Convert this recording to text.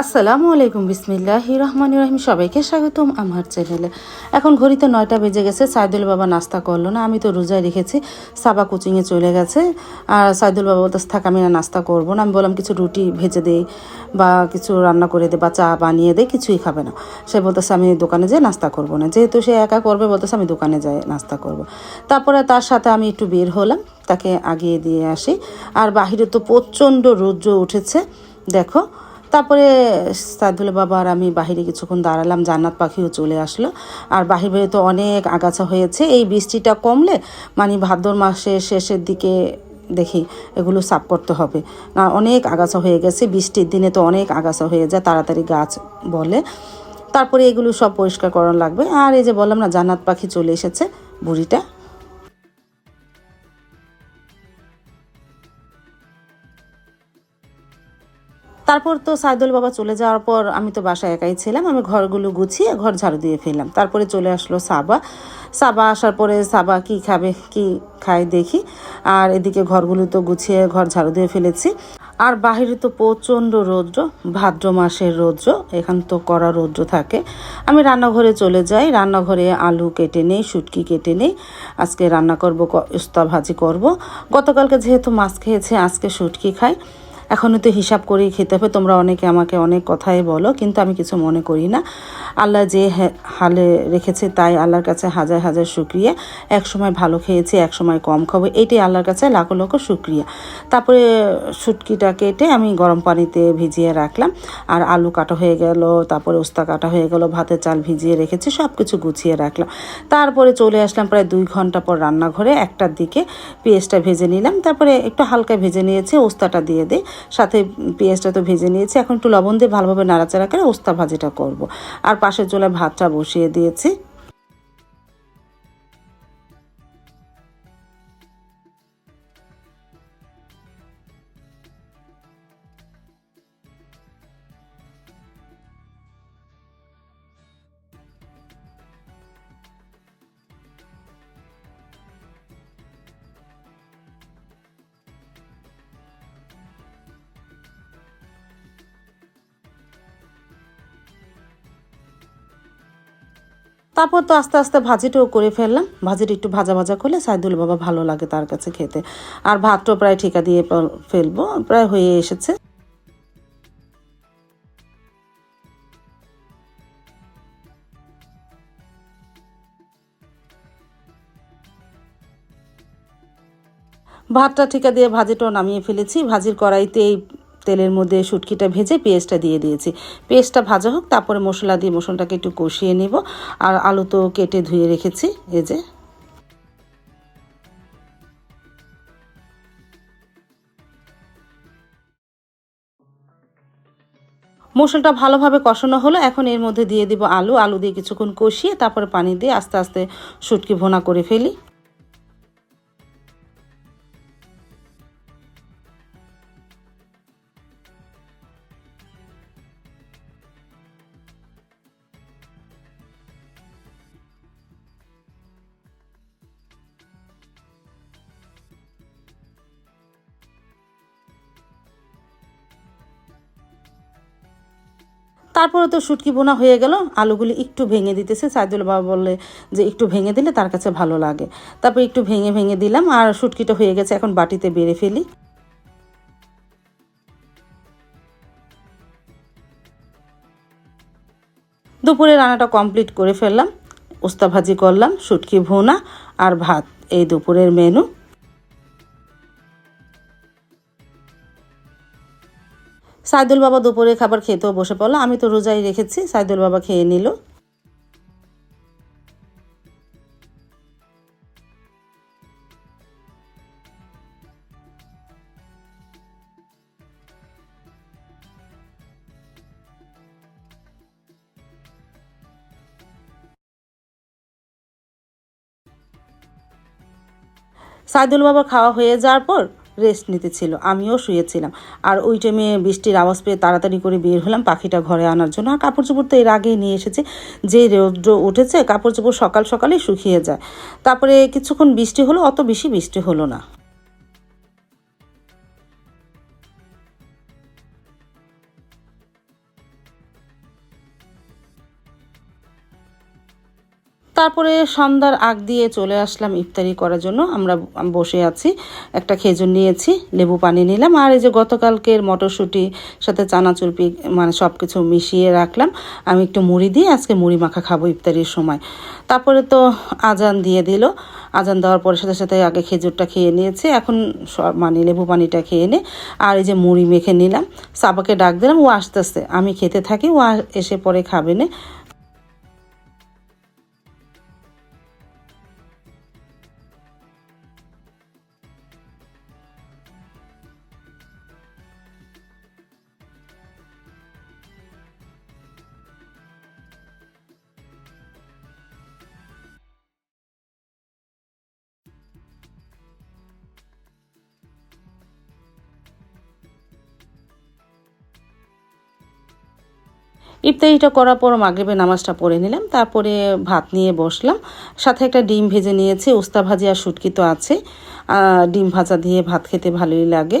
আসসালামু আলাইকুম, বিসমিল্লাহ রহমান রহিম। সবাইকে স্বাগতম আমার চ্যানেলে। এখন ঘড়িতে নয়টা বেজে গেছে, সাইদুল বাবা নাস্তা করল না, আমি তো রোজায় রেখেছি, সাবা কোচিংয়ে চলে গেছে, আর সাইদুল বাবা বলতে থাক, আমি না নাস্তা করব না। আমি বললাম, কিছু রুটি ভেজে দেই বা কিছু রান্না করে দে, বা চা বানিয়ে দে, কিছুই খাবে না। সে বলতেছে, আমি দোকানে যেয়ে নাস্তা করব না। যেহেতু সে একা করবে, বলতেছে, আমি দোকানে যাই নাস্তা করব। তারপরে তার সাথে আমি একটু বের হলাম, তাকে আগিয়ে দিয়ে আসি। আর বাহিরে তো প্রচণ্ড রৌদ্র উঠেছে, দেখো তারপরে সাইদুল বাবা আর আমি বাহিরে কিছুক্ষণ দাঁড়ালাম, জান্নাত পাখিও চলে আসলো। আর বাহির তো অনেক আগাছা হয়েছে, এই বৃষ্টিটা কমলে মানে ভাদ্র মাসের শেষের দিকে দেখি এগুলো সাফ করতে হবে। না, অনেক আগাছা হয়ে গেছে, বৃষ্টির দিনে তো অনেক আগাছা হয়ে যায়, তাড়াতাড়ি গাছ বলে। তারপরে এগুলো সব পরিষ্কার করানো লাগবে। আর এই যে বললাম না, জান্নাত পাখি চলে এসেছে, বুড়িটা। তারপর তো সাইদুল বাবা চলে যাওয়ার পর আমি তো বাসায় একাই ছিলাম, আমি ঘরগুলো গুছিয়ে ঘর ঝাড়ু দিয়ে ফেললাম। তারপরে চলে আসলো সাবা। সাবা আসার পরে সাবা কি খাবে, কি খায় দেখি। আর এদিকে ঘরগুলো তো গুছিয়ে ঘর ঝাড়ু দিয়ে ফেলেছি। আর বাহিরে তো প্রচণ্ড রৌদ্র, ভাদ্র মাসের রৌদ্র, এখান তো কড়া রৌদ্র থাকে। আমি রান্নাঘরে চলে যাই, রান্নাঘরে আলু কেটে নেই, শুটকি কেটে নেই। আজকে রান্না করব উস্তা ভাজি করব। গতকালকে যেহেতু মাছ খেয়েছে, আজকে শুটকি খাই। এখনও তো হিসাব করেই খেতে হবে। তোমরা অনেকে আমাকে অনেক কথাই বলো, কিন্তু আমি কিছু মনে করি না। আল্লাহ যে হালে রেখেছে তাই আল্লাহর কাছে হাজার হাজার শুক্রিয়া। এক সময় ভালো খেয়েছি, এক সময় কম খাব, এটাই আল্লাহর কাছে লাখো লক্ষ শুক্রিয়া। তারপরে শুটকিটা কেটে আমি গরম পানিতে ভিজিয়ে রাখলাম। আর আলু কাটা হয়ে গেল, তারপরে উস্তা কাটা হয়ে গেল, ভাতের চাল ভিজিয়ে রেখেছি সব কিছু গুছিয়ে রাখলাম। তারপরে চলে আসলাম প্রায় দুই ঘণ্টা পর রান্নাঘরে। একটার দিকে পেঁয়াজটা ভেজে নিলাম, তারপরে একটু হালকা ভেজে নিয়েছি, উস্তাটা দিয়ে দিই। সাথে পেঁয়াজটা তো ভেজে নিয়েছি এখন একটু লবণ দিয়ে ভালোভাবে নাড়াচাড়া করে ওস্তা ভাজিটা করব। আর পাশের চোলায় ভাতটা বসিয়ে দিয়েছি তারপর তো আস্তে আস্তে ভাজিটাও করে ফেললাম। ভাজিটা একটু ভাজা ভাজা করলে সাইদুল বাবা ভালো লাগে তার কাছে খেতে। আর ভাতটাও প্রায় ঠিকা দিয়ে ফেলব, প্রায় হয়ে এসেছে। ভাতটা ঠিকা দিয়ে ভাজিটাও নামিয়ে ফেলেছি। ভাজির কড়াইতে এই তেলের মধ্যে শুটকিটা ভেজে পেঁয়াজটা দিয়ে দিয়েছি। পেঁয়াজটা ভাজা হোক, তারপরে মশলা দিয়ে মশলাটাকে একটু কষিয়ে নেব। আর আলু তো কেটে ধুয়ে রেখেছি, এই যে। মশলাটা ভালোভাবে কষানো হলো। এখন এর মধ্যে দিয়ে দিব আলু। আলু দিয়ে কিছুক্ষণ কষিয়ে তারপরে পানি দিয়ে আস্তে আস্তে শুটকি ভোনা করে ফেলি। তারপরে তো শুটকি বোনা হয়ে গেল। আলুগুলি একটু ভেঙে দিতেছে। সাইদুল বাবা বললে যে একটু ভেঙে দিলে তার কাছে ভালো লাগে। তারপর একটু ভেঙে ভেঙে দিলাম আর শুটকিটা হয়ে গেছে এখন বাটিতে বেড়ে ফেলি। দুপুরে রান্নাটা কমপ্লিট করে ফেললাম। উস্তা ভাজি করলাম, শুটকি ভুনা আর ভাত। এই দুপুরের মেনু। সাইদুল বাবা দুপুরে খাবার খেতেও বসে পড়ল। আমি তো রোজাই রেখেছি, সাইদুল বাবা খেয়ে নিল। সাইদুল বাবা খাওয়া হয়ে যাওয়ার পর রেস্ট নিতে ছিল। আমিও শুয়েছিলাম। আর ওই টাইমে বৃষ্টির আওয়াজ পেয়ে তাড়াতাড়ি করে বের হলাম পাখিটা ঘরে আনার জন্য। আর কাপড় চোপড় তো এর আগেই নিয়ে এসেছে। যে রৌদ্র উঠেছে কাপড় চোপড় সকাল সকালেই শুকিয়ে যায়। তারপরে কিছুক্ষণ বৃষ্টি হলো, অত বেশি বৃষ্টি হলো না। তারপরে সন্ধ্যার আগ দিয়ে চলে আসলাম ইফতারি করার জন্য। আমরা বসে আছি, একটা খেজুর নিয়েছি, লেবু পানি নিলাম, আর এই যে গতকালকের মটরশুঁটি, সাথে চানাচুর পি মানে সব কিছু মিশিয়ে রাখলাম। আমি একটু মুড়ি দিয়ে আজকে মুড়ি মাখা খাব ইফতারির সময়। তারপরে তো আজান দিয়ে দিল। আজান দেওয়ার পরে সাথে সাথে আগে খেজুরটা খেয়ে নিয়েছি, এখন সব মানে লেবু পানিটা খেয়ে নে, আর এই যে মুড়ি মেখে নিলাম। সাবাকে ডাক দিলাম, ও আসতেছে। আমি খেতে থাকি, ও এসে পরে খাবে না। ইফতারিটা করার পর মাগরীবের নামাজটা পড়ে নিলাম, তারপরে ভাত নিয়ে বসলাম। সাথে একটা ডিম ভেজে নিয়েছি, উস্তা ভাজি আর শুটকি তো আছে। ডিম ভাজা দিয়ে ভাত খেতে ভালোই লাগে।